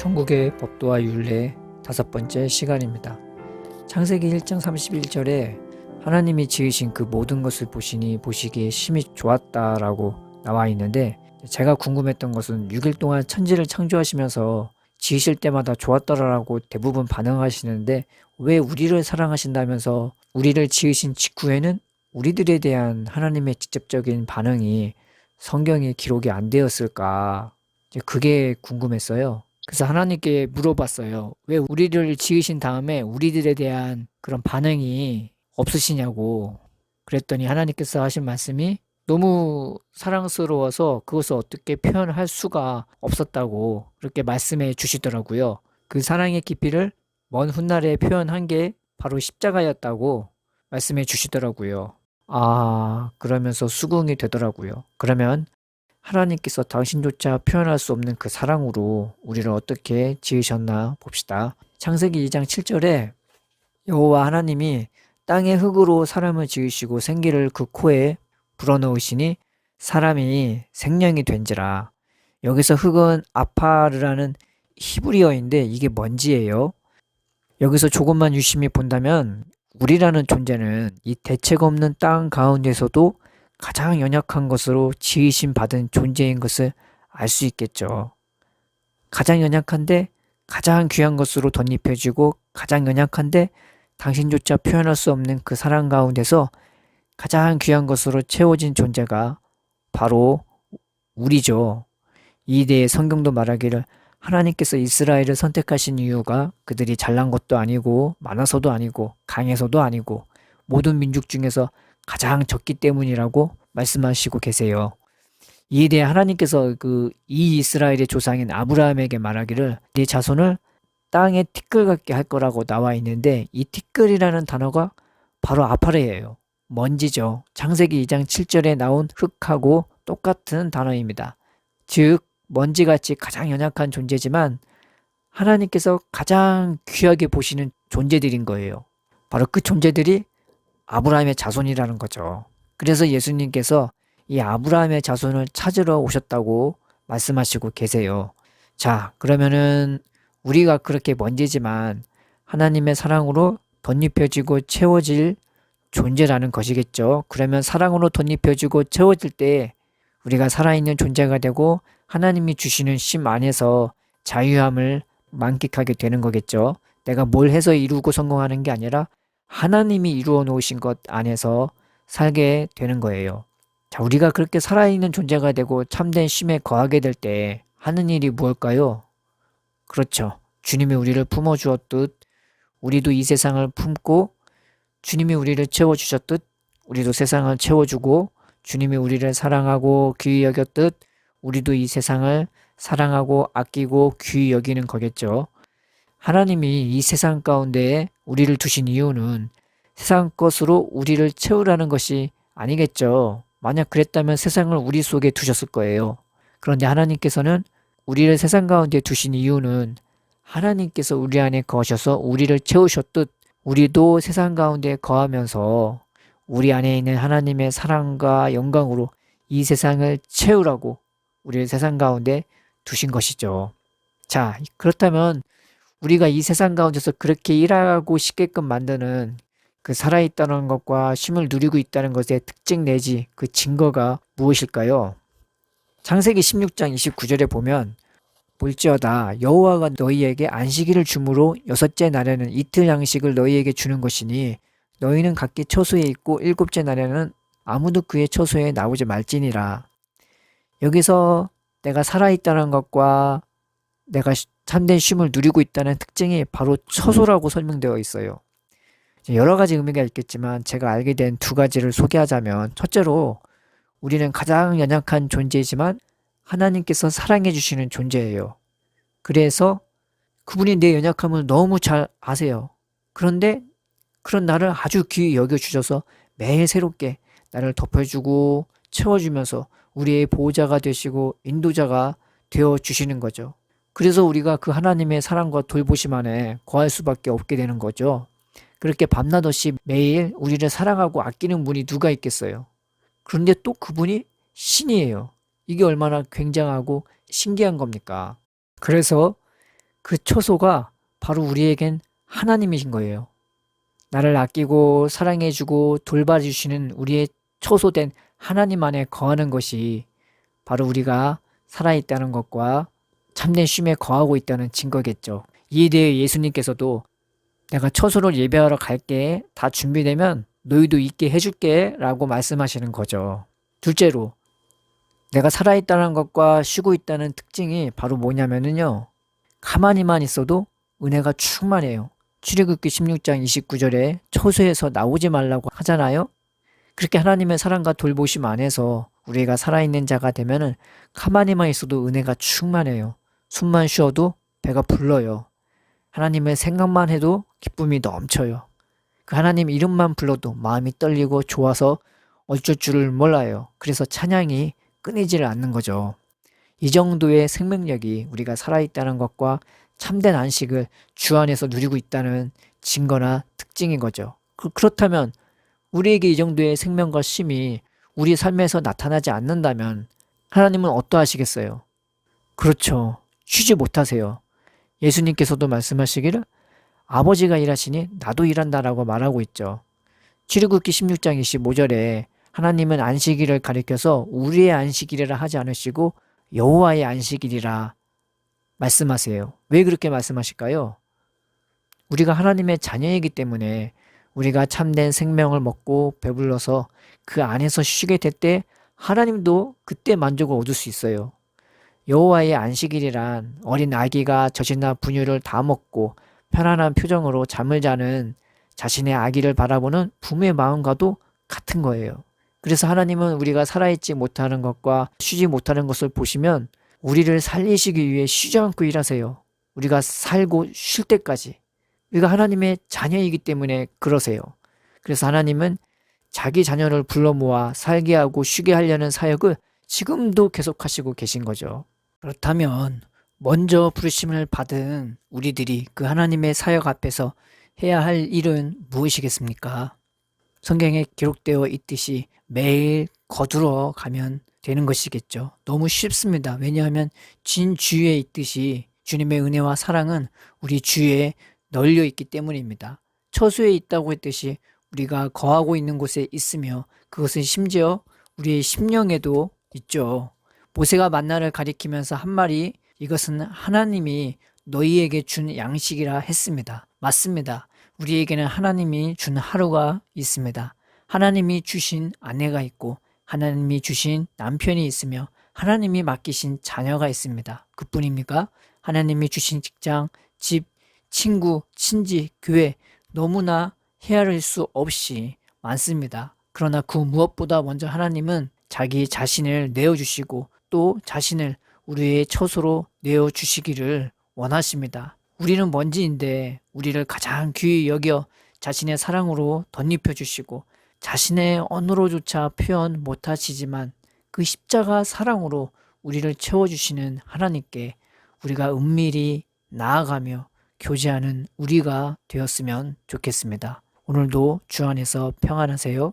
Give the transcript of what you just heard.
중국의 법도와 율례 다섯 번째 시간입니다. 창세기 1장 31절에 하나님이 지으신 그 모든 것을 보시니 보시기에 심히 좋았다라고 나와 있는데 제가 궁금했던 것은 6일 동안 천지를 창조하시면서 지으실 때마다 좋았더라라고 대부분 반응하시는데 왜 우리를 사랑하신다면서 우리를 지으신 직후에는 우리들에 대한 하나님의 직접적인 반응이 성경에 기록이 안 되었을까? 그게 궁금했어요. 그래서 하나님께 물어봤어요. 왜 우리를 지으신 다음에 우리들에 대한 그런 반응이 없으시냐고. 그랬더니 하나님께서 하신 말씀이 너무 사랑스러워서 그것을 어떻게 표현할 수가 없었다고 그렇게 말씀해 주시더라고요. 그 사랑의 깊이를 먼 훗날에 표현한 게 바로 십자가였다고 말씀해 주시더라고요. 아, 그러면서 수긍이 되더라고요. 그러면 하나님께서 당신조차 표현할 수 없는 그 사랑으로 우리를 어떻게 지으셨나 봅시다. 창세기 2장 7절에 여호와 하나님이 땅의 흙으로 사람을 지으시고 생기를 그 코에 불어넣으시니 사람이 생명이 된지라. 여기서 흙은 아파르라는 히브리어인데 이게 뭔지예요. 여기서 조금만 유심히 본다면 우리라는 존재는 이 대책 없는 땅 가운데서도 가장 연약한 것으로 지으심 받은 존재인 것을 알 수 있겠죠. 가장 연약한데 가장 귀한 것으로 덧입혀지고 가장 연약한데 당신조차 표현할 수 없는 그 사랑 가운데서 가장 귀한 것으로 채워진 존재가 바로 우리죠. 이에 대해 성경도 말하기를 하나님께서 이스라엘을 선택하신 이유가 그들이 잘난 것도 아니고 많아서도 아니고 강해서도 아니고 모든 민족 중에서 가장 적기 때문이라고 말씀하시고 계세요. 이에 대해 하나님께서 그 이 이스라엘의 조상인 아브라함에게 말하기를 네 자손을 땅에 티끌 같게 할 거라고 나와 있는데 이 티끌이라는 단어가 바로 아파레예요. 먼지죠. 창세기 2장 7절에 나온 흙하고 똑같은 단어입니다. 즉 먼지같이 가장 연약한 존재지만 하나님께서 가장 귀하게 보시는 존재들인 거예요. 바로 그 존재들이 아브라함의 자손이라는 거죠. 그래서 예수님께서 이 아브라함의 자손을 찾으러 오셨다고 말씀하시고 계세요. 자, 그러면은 우리가 그렇게 먼지지만 하나님의 사랑으로 덧입혀지고 채워질 존재라는 것이겠죠. 그러면 사랑으로 덧입혀지고 채워질 때 우리가 살아있는 존재가 되고 하나님이 주시는 심 안에서 자유함을 만끽하게 되는 거겠죠. 내가 뭘 해서 이루고 성공하는 게 아니라 하나님이 이루어 놓으신 것 안에서 살게 되는 거예요. 자, 우리가 그렇게 살아있는 존재가 되고 참된 쉼에 거하게 될 때 하는 일이 무엇일까요? 그렇죠. 주님이 우리를 품어 주었듯 우리도 이 세상을 품고 주님이 우리를 채워 주셨듯 우리도 세상을 채워 주고 주님이 우리를 사랑하고 귀히 여겼듯 우리도 이 세상을 사랑하고 아끼고 귀히 여기는 거겠죠. 하나님이 이 세상 가운데에 우리를 두신 이유는 세상 것으로 우리를 채우라는 것이 아니겠죠. 만약 그랬다면 세상을 우리 속에 두셨을 거예요. 그런데 하나님께서는 우리를 세상 가운데 두신 이유는 하나님께서 우리 안에 거하셔서 우리를 채우셨듯 우리도 세상 가운데 거하면서 우리 안에 있는 하나님의 사랑과 영광으로 이 세상을 채우라고 우리를 세상 가운데 두신 것이죠. 자, 그렇다면 우리가 이 세상 가운데서 그렇게 일하고 싶게끔 만드는 그 살아있다는 것과 쉼을 누리고 있다는 것의 특징 내지 그 증거가 무엇일까요? 창세기 16장 29절에 보면 볼지어다 여호와가 너희에게 안식일을 주므로 여섯째 날에는 이틀 양식을 너희에게 주는 것이니 너희는 각기 처소에 있고 일곱째 날에는 아무도 그의 처소에 나오지 말지니라. 여기서 내가 살아있다는 것과 내가 참된 쉼을 누리고 있다는 특징이 바로 처소라고 설명되어 있어요. 여러 가지 의미가 있겠지만 제가 알게 된 두 가지를 소개하자면 첫째로 우리는 가장 연약한 존재이지만 하나님께서 사랑해 주시는 존재예요. 그래서 그분이 내 연약함을 너무 잘 아세요. 그런데 그런 나를 아주 귀히 여겨 주셔서 매일 새롭게 나를 덮여주고 채워주면서 우리의 보호자가 되시고 인도자가 되어 주시는 거죠. 그래서 우리가 그 하나님의 사랑과 돌보심 안에 거할 수밖에 없게 되는 거죠. 그렇게 밤낮 없이 매일 우리를 사랑하고 아끼는 분이 누가 있겠어요. 그런데 또 그분이 신이에요. 이게 얼마나 굉장하고 신기한 겁니까? 그래서 그 처소가 바로 우리에겐 하나님이신 거예요. 나를 아끼고 사랑해주고 돌봐주시는 우리의 처소된 하나님 안에 거하는 것이 바로 우리가 살아있다는 것과 참된 쉼에 거하고 있다는 증거겠죠. 이에 대해 예수님께서도 내가 처소를 예배하러 갈게 다 준비되면 너희도 있게 해줄게 라고 말씀하시는 거죠. 둘째로 내가 살아있다는 것과 쉬고 있다는 특징이 바로 뭐냐면은요. 가만히만 있어도 은혜가 충만해요. 출애굽기 16장 29절에 처소에서 나오지 말라고 하잖아요. 그렇게 하나님의 사랑과 돌보심 안에서 우리가 살아있는 자가 되면은 가만히만 있어도 은혜가 충만해요. 숨만 쉬어도 배가 불러요. 하나님의 생각만 해도 기쁨이 넘쳐요. 그 하나님 이름만 불러도 마음이 떨리고 좋아서 어쩔 줄을 몰라요. 그래서 찬양이 끊이지를 않는 거죠. 이 정도의 생명력이 우리가 살아있다는 것과 참된 안식을 주 안에서 누리고 있다는 증거나 특징인 거죠. 그, 그렇다면 우리에게 이 정도의 생명과 쉼이 우리 삶에서 나타나지 않는다면 하나님은 어떠하시겠어요? 그렇죠. 쉬지 못하세요. 예수님께서도 말씀하시기를 아버지가 일하시니 나도 일한다라고 말하고 있죠. 출애굽기 16장 25절에 하나님은 안식일을 가리켜서 우리의 안식일이라 하지 않으시고 여호와의 안식일이라 말씀하세요. 왜 그렇게 말씀하실까요? 우리가 하나님의 자녀이기 때문에 우리가 참된 생명을 먹고 배불러서 그 안에서 쉬게 될 때 하나님도 그때 만족을 얻을 수 있어요. 여호와의 안식일이란 어린 아기가 젖이나 분유를 다 먹고 편안한 표정으로 잠을 자는 자신의 아기를 바라보는 부모의 마음과도 같은 거예요. 그래서 하나님은 우리가 살아있지 못하는 것과 쉬지 못하는 것을 보시면 우리를 살리시기 위해 쉬지 않고 일하세요. 우리가 살고 쉴 때까지. 우리가 하나님의 자녀이기 때문에 그러세요. 그래서 하나님은 자기 자녀를 불러 모아 살게 하고 쉬게 하려는 사역을 지금도 계속하시고 계신 거죠. 그렇다면 먼저 부르심을 받은 우리들이 그 하나님의 사역 앞에서 해야 할 일은 무엇이겠습니까? 성경에 기록되어 있듯이 매일 거두러 가면 되는 것이겠죠. 너무 쉽습니다. 왜냐하면 진 주에 있듯이 주님의 은혜와 사랑은 우리 주에 널려 있기 때문입니다. 처소에 있다고 했듯이 우리가 거하고 있는 곳에 있으며 그것은 심지어 우리의 심령에도 있죠. 모세가 만나를 가리키면서 한 말이 이것은 하나님이 너희에게 준 양식이라 했습니다. 맞습니다. 우리에게는 하나님이 준 하루가 있습니다. 하나님이 주신 아내가 있고 하나님이 주신 남편이 있으며 하나님이 맡기신 자녀가 있습니다. 그뿐입니까? 하나님이 주신 직장, 집, 친구, 친지, 교회 너무나 헤아릴 수 없이 많습니다. 그러나 그 무엇보다 먼저 하나님은 자기 자신을 내어주시고 또 자신을 우리의 처소로 내어 주시기를 원하십니다. 우리는 먼지인데 우리를 가장 귀히 여겨 자신의 사랑으로 덧입혀 주시고 자신의 언어로조차 표현 못하시지만 그 십자가 사랑으로 우리를 채워주시는 하나님께 우리가 은밀히 나아가며 교제하는 우리가 되었으면 좋겠습니다. 오늘도 주 안에서 평안하세요.